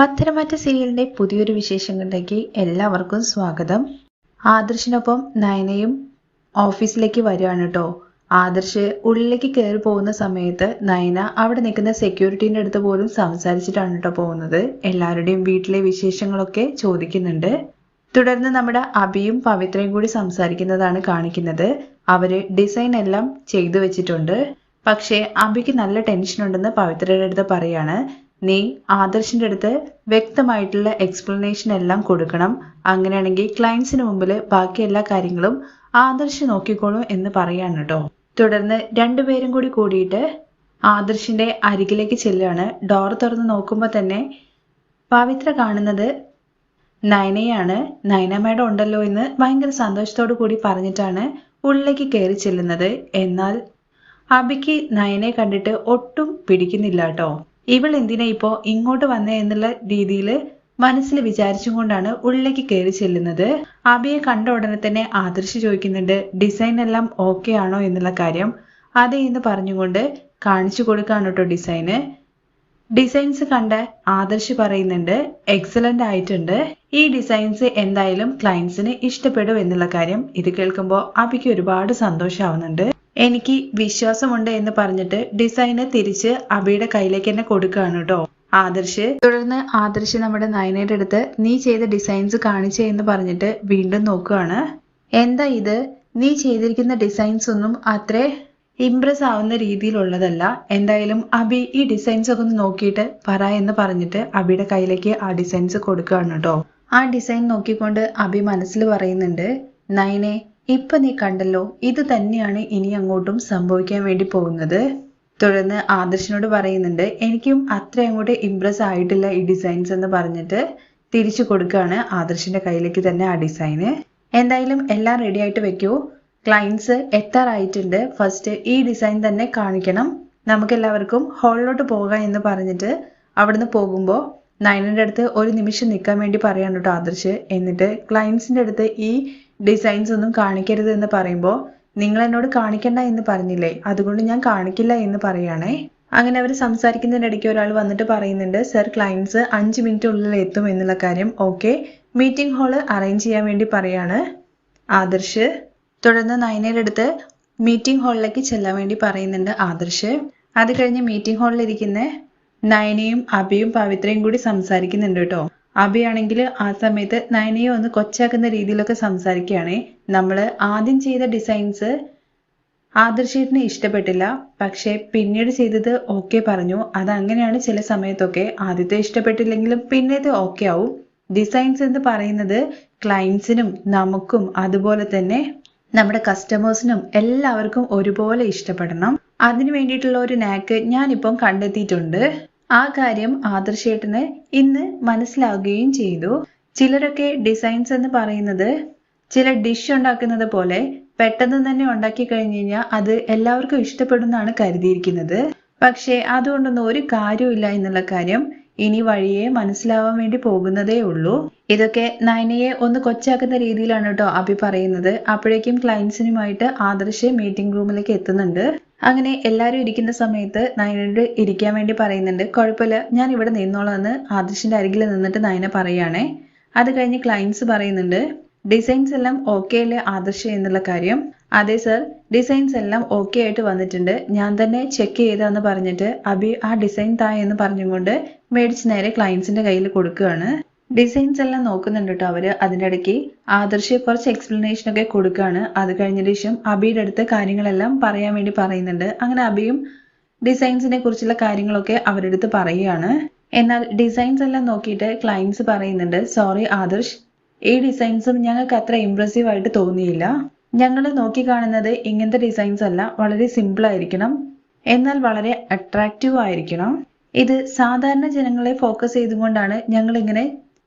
പത്തരമാറ്റ സീരിയലിന്റെ പുതിയൊരു വിശേഷങ്ങളിലേക്ക് എല്ലാവർക്കും സ്വാഗതം. ആദർശിനൊപ്പം നയനയും ഓഫീസിലേക്ക് വരികയാണ് കേട്ടോ ആദർശ് ഉള്ളിലേക്ക് കയറി പോകുന്ന സമയത്ത് നയന അവിടെ നിൽക്കുന്ന സെക്യൂരിറ്റീന്റെ അടുത്ത് പോലും സംസാരിച്ചിട്ടാണ് കേട്ടോ പോകുന്നത്. എല്ലാവരുടെയും വീട്ടിലെ വിശേഷങ്ങളൊക്കെ ചോദിക്കുന്നുണ്ട്. തുടർന്ന് നമ്മുടെ അബിയും പവിത്രയും കൂടി സംസാരിക്കുന്നതാണ് കാണിക്കുന്നത്. അവർ ഡിസൈൻ എല്ലാം ചെയ്തു വെച്ചിട്ടുണ്ട്. പക്ഷേ അബിക്ക് നല്ല ടെൻഷൻ ഉണ്ടെന്ന് പവിത്രയുടെ അടുത്ത് പറയാണ്. നീ ആദർശിന്റെ അടുത്ത് വ്യക്തമായിട്ടുള്ള എക്സ്പ്ലനേഷൻ എല്ലാം കൊടുക്കണം. അങ്ങനെയാണെങ്കിൽ ക്ലയൻസിന് മുമ്പിൽ ബാക്കി എല്ലാ കാര്യങ്ങളും ആദർശ് നോക്കിക്കോളൂ എന്ന് പറയാണ് കേട്ടോ തുടർന്ന് രണ്ടുപേരും കൂടി കൂടിയിട്ട് ആദർശിന്റെ അരികിലേക്ക് ചെല്ലുകയാണ്. ഡോർ തുറന്ന് നോക്കുമ്പോൾ തന്നെ പവിത്ര കാണുന്നത് നയനയാണ്. നയന മേഡം ഉണ്ടല്ലോ എന്ന് ഭയങ്കര സന്തോഷത്തോടു കൂടി പറഞ്ഞിട്ടാണ് ഉള്ളിലേക്ക് കയറി ചെല്ലുന്നത്. എന്നാൽ അബിക്ക് നയനെ കണ്ടിട്ട് ഒട്ടും പിടിക്കുന്നില്ല കേട്ടോ ഇവൾ എന്തിനാ ഇപ്പോ ഇങ്ങോട്ട് വന്നേ എന്നുള്ള രീതിയിൽ മനസ്സിൽ വിചാരിച്ചും കൊണ്ടാണ് ഉള്ളിലേക്ക് കയറി ചെല്ലുന്നത്. അബിയെ കണ്ട ഉടനെ തന്നെ ആദർശ് ചോദിക്കുന്നുണ്ട് ഡിസൈൻ എല്ലാം ഓക്കെ ആണോ? എന്നുള്ള കാര്യം. അതെ എന്ന് പറഞ്ഞുകൊണ്ട് കാണിച്ചു കൊടുക്കാണ് കേട്ടോ ഡിസൈന്. ഡിസൈൻസ് കണ്ട ആദർശ് പറയുന്നുണ്ട് എക്സലന്റ് ആയിട്ടുണ്ട്. ഈ ഡിസൈൻസ് എന്തായാലും ക്ലയൻസിന് ഇഷ്ടപ്പെടും എന്നുള്ള കാര്യം ഇത് കേൾക്കുമ്പോൾ അബിക്ക് ഒരുപാട് സന്തോഷമാവുന്നുണ്ട് എനിക്ക് വിശ്വാസമുണ്ട് എന്ന് പറഞ്ഞിട്ട് ഡിസൈന് തിരിച്ച് അബിയുടെ കയ്യിലേക്ക് തന്നെ കൊടുക്കുകയാണ് കേട്ടോ. ആദർശ്. തുടർന്ന് ആദർശ് നമ്മുടെ നയനയുടെ അടുത്ത് നീ ചെയ്ത ഡിസൈൻസ് കാണിച്ചേ എന്ന് പറഞ്ഞിട്ട് വീണ്ടും നോക്കുകയാണ്. എന്താ ഇത്? നീ ചെയ്തിരിക്കുന്ന ഡിസൈൻസ് ഒന്നും അത്രേ ഇംപ്രസ് ആവുന്ന രീതിയിലുള്ളതല്ല. എന്തായാലും അബി ഈ ഡിസൈൻസ് ഒക്കെ ഒന്ന് നോക്കിയിട്ട് പറ എന്ന് പറഞ്ഞിട്ട് അബിയുടെ കയ്യിലേക്ക് ആ ഡിസൈൻസ് കൊടുക്കുകയാണ് കേട്ടോ. ആ ഡിസൈൻ നോക്കിക്കൊണ്ട് അബി മനസ്സിൽ പറയുന്നുണ്ട് നയനെ ഇപ്പൊ നീ കണ്ടല്ലോ ഇത് തന്നെയാണ് ഇനി അങ്ങോട്ടും സംഭവിക്കാൻ വേണ്ടി പോകുന്നത്. തുടർന്ന് ആദർശിനോട് പറയുന്നുണ്ട് എനിക്കും അത്ര അങ്ങോട്ട് ഇംപ്രസ് ആയിട്ടില്ല ഈ ഡിസൈൻസ് എന്ന് പറഞ്ഞിട്ട്. തിരിച്ചു കൊടുക്കുകയാണ് ആദർശിന്റെ കയ്യിലേക്ക് തന്നെ ആ ഡിസൈന് എന്തായാലും എല്ലാം റെഡി ആയിട്ട് വെക്കൂ. ക്ലയൻസ് എത്താറായിട്ടുണ്ട് ഫസ്റ്റ് ഈ ഡിസൈൻ തന്നെ കാണിക്കണം. നമുക്ക് എല്ലാവർക്കും ഹാളിലോട്ട് പോകാം എന്ന് പറഞ്ഞിട്ട് അവിടുന്ന് പോകുമ്പോൾ നയനന്റെ അടുത്ത് ഒരു നിമിഷം നിൽക്കാൻ വേണ്ടി പറയാണ് കേട്ടോ ആദർശ്. എന്നിട്ട് ക്ലയൻസിന്റെ അടുത്ത് ഈ ഡിസൈൻസ് ഒന്നും കാണിക്കരുത് എന്ന് പറയുമ്പോൾ നിങ്ങൾ എന്നോട് കാണിക്കണ്ട എന്ന് പറഞ്ഞില്ലേ? അതുകൊണ്ട് ഞാൻ കാണിക്കില്ല എന്ന് പറയുകയാണേ അങ്ങനെ അവർ സംസാരിക്കുന്നതിനിടയ്ക്ക് ഒരാൾ വന്നിട്ട് പറയുന്നുണ്ട് സർ ക്ലയൻസ് അഞ്ച് മിനിറ്റിനുള്ളിൽ എത്തും എന്നുള്ള കാര്യം. ഓക്കെ മീറ്റിംഗ് ഹാൾ അറേഞ്ച് ചെയ്യാൻ വേണ്ടി പറയാണ് ആദർശ്. തുടർന്ന് നയനയുടെ അടുത്ത് മീറ്റിംഗ് ഹാളിലേക്ക് ചെല്ലാൻ വേണ്ടി പറയുന്നുണ്ട് ആദർശ്. അത് കഴിഞ്ഞ് മീറ്റിംഗ് ഹാളിൽ ഇരിക്കുന്ന നയനയും അഭിയും പവിത്രയും കൂടി സംസാരിക്കുന്നുണ്ട് കേട്ടോ. അഭിയാണെങ്കിൽ ആ സമയത്ത് നയനയെ ഒന്ന് കൊച്ചാക്കുന്ന രീതിയിലൊക്കെ സംസാരിക്കുകയാണേ. നമ്മൾ ആദ്യം ചെയ്ത ഡിസൈൻസ് ആദർശേട്ടിന് ഇഷ്ടപ്പെട്ടില്ല. പക്ഷേ പിന്നീട് ചെയ്തത് ഓക്കെ പറഞ്ഞു. അത് അങ്ങനെയാണ് ചില സമയത്തൊക്കെ ആദ്യത്തെ ഇഷ്ടപ്പെട്ടില്ലെങ്കിലും പിന്നത്തെ ഓക്കെ ആവും. ഡിസൈൻസ് എന്ന് പറയുന്നത് ക്ലയൻസിനും നമുക്കും അതുപോലെ തന്നെ നമ്മുടെ കസ്റ്റമേഴ്സിനും എല്ലാവർക്കും ഒരുപോലെ ഇഷ്ടപ്പെടണം. അതിനു വേണ്ടിയിട്ടുള്ള ഒരു നാക്ക് ഞാനിപ്പം കണ്ടെത്തിയിട്ടുണ്ട്. ആ കാര്യം ആദർശേട്ടന് ഇന്ന് മനസ്സിലാവുകയും ചെയ്തു. ചിലരൊക്കെ ഡിസൈൻസ് എന്ന് പറയുന്നത് ചില ഡിഷ് ഉണ്ടാക്കുന്നത് പോലെ പെട്ടെന്ന് തന്നെ ഉണ്ടാക്കി കഴിഞ്ഞു കഴിഞ്ഞാൽ അത് എല്ലാവർക്കും ഇഷ്ടപ്പെടുന്നാണ് കരുതിയിരിക്കുന്നത്. പക്ഷേ അതുകൊണ്ടൊന്നും ഒരു കാര്യമില്ല എന്നുള്ള കാര്യം ഇനി വഴിയെ മനസ്സിലാവാൻ വേണ്ടി പോകുന്നതേ ഉള്ളൂ. ഇതൊക്കെ നയനയെ ഒന്ന് കൊച്ചാക്കുന്ന രീതിയിലാണ് കേട്ടോ അഭി പറയുന്നത്. അപ്പോഴേക്കും ക്ലയൻസിനുമായിട്ട് ആദർശ് മീറ്റിംഗ് റൂമിലേക്ക് എത്തുന്നുണ്ട്. അങ്ങനെ എല്ലാവരും ഇരിക്കുന്ന സമയത്ത് നയനോട് ഇരിക്കാൻ വേണ്ടി പറയുന്നുണ്ട്. കുഴപ്പമില്ല ഞാൻ ഇവിടെ നിന്നോളാം എന്ന് ആദർശിന്റെ അരികിൽ നിന്നിട്ട് നയന പറയുകയാണേ അത് കഴിഞ്ഞ് ക്ലയൻസ് പറയുന്നുണ്ട് ഡിസൈൻസ് എല്ലാം ഓക്കെ അല്ലേ ആദർശ എന്നുള്ള കാര്യം. അതെ സർ ഡിസൈൻസ് എല്ലാം ഓക്കെ ആയിട്ട് വന്നിട്ടുണ്ട്. ഞാൻ തന്നെ ചെക്ക് ചെയ്താന്ന് പറഞ്ഞിട്ട് അബി ആ ഡിസൈൻ താ എന്ന് പറഞ്ഞുകൊണ്ട് മേടിച്ച് നേരെ ക്ലയൻസിന്റെ കയ്യിൽ കൊടുക്കുകയാണ്. ഡിസൈൻസ് എല്ലാം നോക്കുന്നുണ്ട് കേട്ടോ അവർ അതിന്റെ ഇടയ്ക്ക്. ആദർശ് കുറച്ച് എക്സ്പ്ലനേഷൻ ഒക്കെ കൊടുക്കുകയാണ്. അത് കഴിഞ്ഞ ശേഷം അബിയുടെ അടുത്ത് കാര്യങ്ങളെല്ലാം പറയാൻ വേണ്ടി പറയുന്നുണ്ട്. അങ്ങനെ അബിയും ഡിസൈൻസിനെ കുറിച്ചുള്ള കാര്യങ്ങളൊക്കെ അവരുടെ അടുത്ത് പറയുകയാണ്. എന്നാൽ ഡിസൈൻസ് എല്ലാം നോക്കിയിട്ട് ക്ലയൻസ് പറയുന്നുണ്ട്. സോറി ആദർശ് ഈ ഡിസൈൻസും ഞങ്ങൾക്ക് അത്ര ഇംപ്രസീവ് ആയിട്ട് തോന്നിയില്ല. ഞങ്ങൾ നോക്കി കാണുന്നത് ഇങ്ങനത്തെ ഡിസൈൻസ് അല്ല വളരെ സിമ്പിൾ ആയിരിക്കണം. എന്നാൽ വളരെ അട്രാക്റ്റീവ് ആയിരിക്കണം. ഇത് സാധാരണ ജനങ്ങളെ ഫോക്കസ് ചെയ്തുകൊണ്ടാണ് ഞങ്ങൾ ഇങ്ങനെ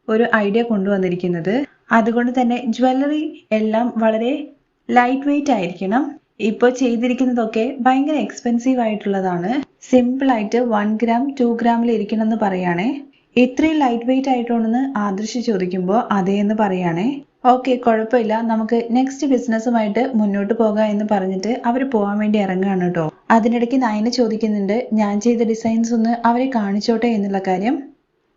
ഒരു ഐഡിയ കൊണ്ടുവന്നിരിക്കുന്നത്. അതുകൊണ്ട് തന്നെ ജ്വല്ലറി എല്ലാം വളരെ ലൈറ്റ് വെയിറ്റ് ആയിരിക്കണം. ഇപ്പോൾ ചെയ്തിരിക്കുന്നതൊക്കെ ഭയങ്കര എക്സ്പെൻസീവ് ആയിട്ടുള്ളതാണ്. സിമ്പിൾ ആയിട്ട് വൺ ഗ്രാം ടു ഗ്രാമിൽ ഇരിക്കണം എന്ന് പറയുകയാണേ ഇത്രയും ലൈറ്റ് വെയിറ്റ് ആയിട്ടുണ്ടെന്ന് ആദർശ് ചോദിക്കുമ്പോൾ അതേ എന്ന് പറയുകയാണേ ഓക്കെ കുഴപ്പമില്ല. നമുക്ക് നെക്സ്റ്റ് ബിസിനസ്സുമായിട്ട് മുന്നോട്ട് പോകാം എന്ന് പറഞ്ഞിട്ട് അവർ പോകാൻ വേണ്ടി ഇറങ്ങുകയാണ് കേട്ടോ അതിനിടയ്ക്ക് നയന ചോദിക്കുന്നുണ്ട് ഞാൻ ചെയ്ത ഡിസൈൻസ് ഒന്ന് അവരെ കാണിച്ചോട്ടെ എന്നുള്ള കാര്യം?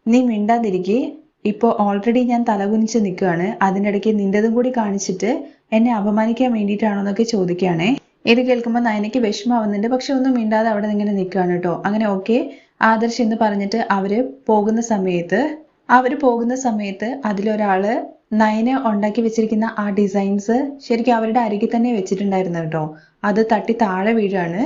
നീ മിണ്ടാതിരിക്കെ. ഇപ്പോൾ ഓൾറെഡി ഞാൻ തലകുനിച്ച് നിൽക്കുകയാണ്. അതിനിടയ്ക്ക് നിന്റെതും കൂടി കാണിച്ചിട്ട് എന്നെ അപമാനിക്കാൻ വേണ്ടിയിട്ടാണോ എന്നൊക്കെ ചോദിക്കുകയാണേ. ഇത് കേൾക്കുമ്പോൾ നയനയ്ക്ക് വിഷമാവുന്നുണ്ട് പക്ഷെ ഒന്നും മിണ്ടാതെ അവിടെ ഇങ്ങനെ നിൽക്കുകയാണ് കേട്ടോ അങ്ങനെ ഓക്കെ ആദർശ് എന്ന് പറഞ്ഞിട്ട് അവർ പോകുന്ന സമയത്ത് അവർ പോകുന്ന സമയത്ത് അതിലൊരാൾ നയനെ ഉണ്ടാക്കി വെച്ചിരിക്കുന്ന ആ ഡിസൈൻസ് ശരിക്കും അവരുടെ അരികിൽ തന്നെ വെച്ചിട്ടുണ്ടായിരുന്നു കേട്ടോ. അത് തട്ടി താഴെ വീഴാണ്.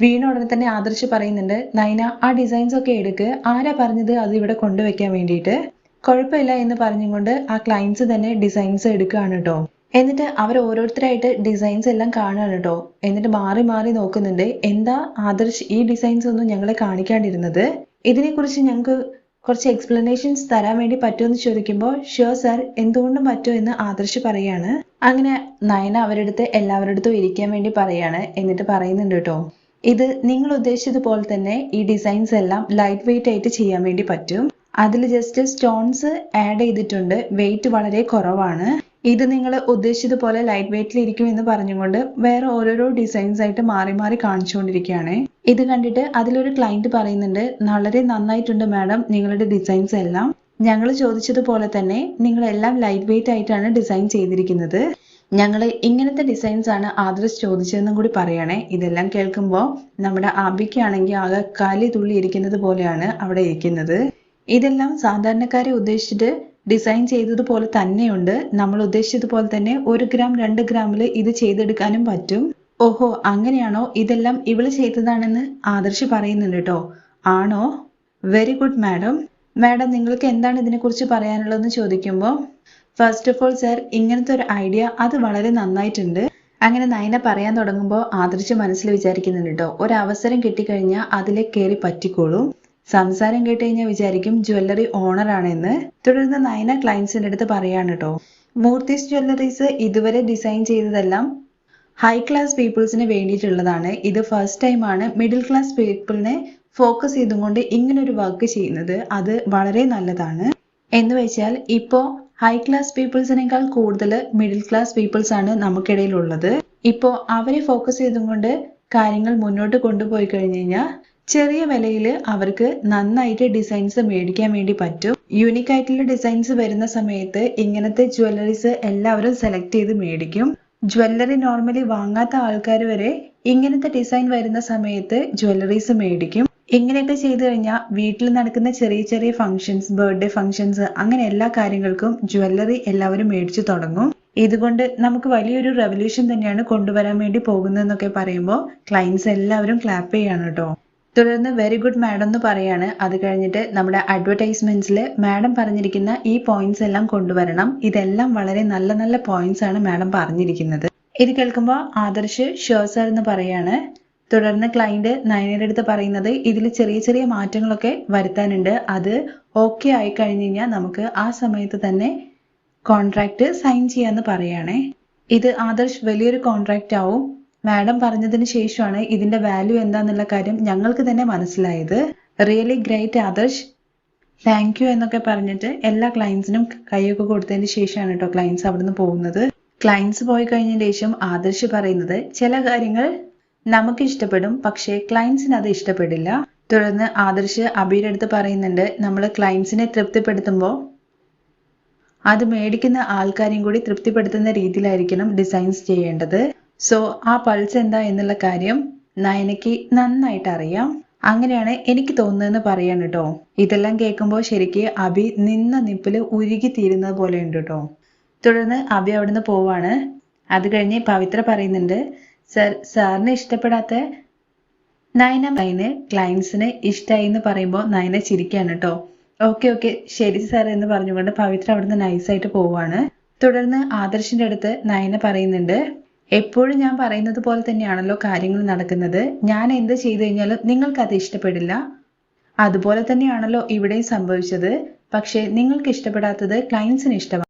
വീണ ഉടനെ തന്നെ ആദർശ് പറയുന്നുണ്ട് നയന ആ ഡിസൈൻസ് ഒക്കെ എടുക്ക്. ആരാ പറഞ്ഞത് അത് ഇവിടെ കൊണ്ടുവയ്ക്കാൻ വേണ്ടിയിട്ട്? കുഴപ്പമില്ല എന്ന് പറഞ്ഞുകൊണ്ട് ആ ക്ലയൻസ് തന്നെ ഡിസൈൻസ് എടുക്കുകയാണ് കേട്ടോ. എന്നിട്ട് അവർ ഓരോരുത്തരായിട്ട് ഡിസൈൻസ് എല്ലാം കാണുകയാണ് കേട്ടോ. എന്നിട്ട് മാറി മാറി നോക്കുന്നുണ്ട്. എന്താ ആദർശ് ഈ ഡിസൈൻസ് ഒന്നും ഞങ്ങളെ കാണിക്കാണ്ടിരുന്നത്? ഇതിനെക്കുറിച്ച് ഞങ്ങൾക്ക് കുറച്ച് എക്സ്പ്ലനേഷൻസ് തരാൻ വേണ്ടി പറ്റുമെന്ന് ചോദിക്കുമ്പോൾ ഷുവർ സർ എന്തുകൊണ്ടും പറ്റുമോ എന്ന് ആദർശ് പറയാണ്. അങ്ങനെ നയന അവരുടെ അടുത്ത് എല്ലാവരുടെ ഇരിക്കാൻ വേണ്ടി പറയാണ്. എന്നിട്ട് പറയുന്നുണ്ട് കേട്ടോ ഇത് നിങ്ങൾ ഉദ്ദേശിച്ചതുപോലെ തന്നെ ഈ ഡിസൈൻസ് എല്ലാം ലൈറ്റ് വെയിറ്റ് ആയിട്ട് ചെയ്യാൻ വേണ്ടി പറ്റും. അതിൽ ജസ്റ്റ് സ്റ്റോൺസ് ആഡ് ചെയ്തിട്ടുണ്ട്. വെയിറ്റ് വളരെ കുറവാണ്. ഇത് നിങ്ങൾ ഉദ്ദേശിച്ചതുപോലെ ലൈറ്റ് വെയിറ്റിൽ ഇരിക്കും എന്ന് പറഞ്ഞുകൊണ്ട് വേറെ ഓരോരോ ഡിസൈൻസ് ആയിട്ട് മാറി മാറി കാണിച്ചുകൊണ്ടിരിക്കുകയാണ്. ഇത് കണ്ടിട്ട് അതിലൊരു ക്ലയന്റ് പറയുന്നുണ്ട് വളരെ നന്നായിട്ടുണ്ട് മാഡം നിങ്ങളുടെ ഡിസൈൻസ് എല്ലാം. ഞങ്ങൾ ചോദിച്ചതുപോലെ തന്നെ നിങ്ങളെല്ലാം ലൈറ്റ് വെയിറ്റ് ആയിട്ടാണ് ഡിസൈൻ ചെയ്തിരിക്കുന്നത്. ഞങ്ങൾ ഇങ്ങനത്തെ ഡിസൈൻസ് ആണ് ആദർശ് ചോദിച്ചതെന്നും കൂടി പറയണേ. ഇതെല്ലാം കേൾക്കുമ്പോൾ നമ്മുടെ ആബിക്കാണെങ്കിൽ ആകെ കാലി തുള്ളി ഇരിക്കുന്നത് പോലെയാണ് അവിടെ ഇരിക്കുന്നത്. ഇതെല്ലാം സാധാരണക്കാരെ ഉദ്ദേശിച്ചിട്ട് ഡിസൈൻ ചെയ്തതുപോലെ തന്നെയുണ്ട്. നമ്മൾ ഉദ്ദേശിച്ചതുപോലെ തന്നെ ഒരു ഗ്രാം രണ്ട് ഗ്രാമിൽ ഇത് ചെയ്തെടുക്കാനും പറ്റും. ഓഹോ അങ്ങനെയാണോ? ഇതെല്ലാം ഇവൾ ചെയ്തതാണെന്ന് ആദർശ് പറയുന്നുണ്ട് കേട്ടോ. ആണോ? വെരി ഗുഡ് മാഡം മാഡം നിങ്ങൾക്ക് എന്താണ് ഇതിനെക്കുറിച്ച് പറയാനുള്ളതെന്ന് ചോദിക്കുമ്പോൾ ഫസ്റ്റ് ഓഫ് ഓൾ സർ ഇങ്ങനത്തെ ഒരു ഐഡിയ അത് വളരെ നന്നായിട്ടുണ്ട്. അങ്ങനെ നയന പറയാൻ തുടങ്ങുമ്പോൾ ആദർശ് മനസ്സിൽ വിചാരിക്കുന്നുണ്ട് കേട്ടോ. ഒരു അവസരം കിട്ടിക്കഴിഞ്ഞാൽ അതിലേക്ക് കയറി പറ്റിക്കോളും. സംസാരം കേട്ട് കഴിഞ്ഞാൽ വിചാരിക്കും ജ്വല്ലറി ഓണർ ആണെന്ന്. തുടർന്ന് നയന ക്ലയൻസിന്റെ അടുത്ത് പറയാണ് കേട്ടോ മൂർത്തിസ് ജ്വല്ലറീസ് ഇതുവരെ ഡിസൈൻ ചെയ്തതെല്ലാം ഹൈ ക്ലാസ് പീപ്പിൾസിന് വേണ്ടിയിട്ടുള്ളതാണ്. ഇത് ഫസ്റ്റ് ടൈമാണ് മിഡിൽ ക്ലാസ് പീപ്പിളിനെ ഫോക്കസ് ചെയ്തുകൊണ്ട് ഇങ്ങനെ ഒരു വർക്ക് ചെയ്യുന്നത്. അത് വളരെ നല്ലതാണ്. എന്ന് വെച്ചാൽ ഇപ്പോ ഹൈ ക്ലാസ് പീപ്പിൾസിനേക്കാൾ കൂടുതൽ മിഡിൽ ക്ലാസ് പീപ്പിൾസ് ആണ് നമുക്കിടയിലുള്ളത്. ഇപ്പോ അവരെ ഫോക്കസ് ചെയ്തുകൊണ്ട് കാര്യങ്ങൾ മുന്നോട്ട് കൊണ്ടുപോയി കഴിഞ്ഞു കഴിഞ്ഞാൽ ചെറിയ വിലയിൽ അവർക്ക് നന്നായിട്ട് ഡിസൈൻസ് മേടിക്കാൻ വേണ്ടി പറ്റും. യൂണിക് ആയിട്ടുള്ള ഡിസൈൻസ് വരുന്ന സമയത്ത് ഇങ്ങനത്തെ ജ്വല്ലറീസ് എല്ലാവരും സെലക്ട് ചെയ്ത് മേടിക്കും. ജ്വല്ലറി നോർമലി വാങ്ങാത്ത ആൾക്കാർ വരെ ഇങ്ങനത്തെ ഡിസൈൻ വരുന്ന സമയത്ത് ജ്വല്ലറീസ് മേടിക്കും. ഇങ്ങനെയൊക്കെ ചെയ്തു കഴിഞ്ഞാൽ വീട്ടിൽ നടക്കുന്ന ചെറിയ ചെറിയ ഫംഗ്ഷൻസ് ബർത്ത്ഡേ ഫംഗ്ഷൻസ് അങ്ങനെ എല്ലാ കാര്യങ്ങൾക്കും ജ്വല്ലറി എല്ലാവരും മേടിച്ചു തുടങ്ങും. ഇതുകൊണ്ട് നമുക്ക് വലിയൊരു റെവല്യൂഷൻ തന്നെയാണ് കൊണ്ടുവരാൻ വേണ്ടി പോകുന്നതെന്നൊക്കെ പറയുമ്പോൾ ക്ലയൻസ് എല്ലാവരും ക്ലാപ്പ് ചെയ്യാണ് കേട്ടോ തുടർന്ന് വെരി ഗുഡ് മാഡം എന്ന് പറയാണ്. അത് കഴിഞ്ഞിട്ട് നമ്മുടെ അഡ്വർടൈസ്മെന്റ്സിൽ മാഡം പറഞ്ഞിരിക്കുന്ന ഈ പോയിന്റ്സ് എല്ലാം കൊണ്ടുവരണം. ഇതെല്ലാം വളരെ നല്ല നല്ല പോയിന്റ്സ് ആണ് മാഡം പറഞ്ഞിരിക്കുന്നത്. ഇത് കേൾക്കുമ്പോൾ ആദർശ് ഷോ സർ എന്ന് പറയാണ്. തുടർന്ന് ക്ലയന്റ് നയനയുടെ അടുത്ത് പറയുന്നത് ഇതിൽ ചെറിയ ചെറിയ മാറ്റങ്ങളൊക്കെ വരുത്താനുണ്ട്. അത് ഓക്കെ ആയി കഴിഞ്ഞു കഴിഞ്ഞാൽ നമുക്ക് ആ സമയത്ത് തന്നെ കോൺട്രാക്ട് സൈൻ ചെയ്യാന്ന് പറയുകയാണേ ഇത് ആദർശ് വലിയൊരു കോൺട്രാക്റ്റ് ആവും. മാഡം പറഞ്ഞതിന് ശേഷമാണ് ഇതിന്റെ വാല്യൂ എന്താന്നുള്ള കാര്യം ഞങ്ങൾക്ക് തന്നെ മനസ്സിലായത്. Really great Adarsh. Thank you എന്നൊക്കെ പറഞ്ഞിട്ട് എല്ലാ ക്ലയൻസിനും കൈയൊക്കെ കൊടുത്തതിന് ശേഷമാണ് കേട്ടോ ക്ലയൻസ് അവിടുന്ന് പോകുന്നത്. ക്ലയൻസ് പോയി കഴിഞ്ഞതിന് ശേഷം ആദർശ് പറയുന്നത് ചില കാര്യങ്ങൾ നമുക്ക് ഇഷ്ടപ്പെടും പക്ഷേ ക്ലയൻസിന് അത് ഇഷ്ടപ്പെടില്ല. തുടർന്ന് ആദർശ് അബിയുടെ അടുത്ത് പറയുന്നുണ്ട് നമ്മൾ ക്ലയൻസിനെ തൃപ്തിപ്പെടുത്തുമ്പോൾ അത് മേടിക്കുന്ന ആൾക്കാരെയും കൂടി തൃപ്തിപ്പെടുത്തുന്ന രീതിയിലായിരിക്കണം ഡിസൈൻസ് ചെയ്യേണ്ടത്. സോ ആ പൾസ് എന്താ എന്നുള്ള കാര്യം നയനയ്ക്ക് നന്നായിട്ട് അറിയാം. അങ്ങനെയാണ് എനിക്ക് തോന്നുന്നതെന്ന് പറയാണ് കേട്ടോ ഇതെല്ലാം കേൾക്കുമ്പോൾ ശരിക്ക് അബി നിന്ന നിപ്പിൽ ഉരുകി തീരുന്നത് പോലെ ഉണ്ട് കേട്ടോ തുടർന്ന് അബി അവിടുന്ന് പോവാണ്. അത് കഴിഞ്ഞ് പവിത്ര പറയുന്നുണ്ട് സർ സാറിന് ഇഷ്ടപ്പെടാത്ത നയന നയന് ക്ലയൻസിന് ഇഷ്ടമായി എന്ന് പറയുമ്പോൾ നയന ചിരിക്കാണ് കേട്ടോ ഓക്കെ ഓക്കെ. ശരി സാർ എന്ന് പറഞ്ഞുകൊണ്ട് പവിത്ര അവിടുന്ന് നൈസായിട്ട് പോവാണ്. തുടർന്ന് ആദർശിന്റെ അടുത്ത് നയന പറയുന്നുണ്ട് എപ്പോഴും ഞാൻ പറയുന്നത് പോലെ തന്നെയാണല്ലോ കാര്യങ്ങൾ നടക്കുന്നത്. ഞാൻ എന്ത് ചെയ്തു കഴിഞ്ഞാലും നിങ്ങൾക്ക് അത് ഇഷ്ടപ്പെടില്ല. അതുപോലെ തന്നെയാണല്ലോ ഇവിടെയും സംഭവിച്ചത്. പക്ഷേ നിങ്ങൾക്ക് ഇഷ്ടപ്പെടാത്തത് ക്ലയൻസിന് ഇഷ്ടമാണ്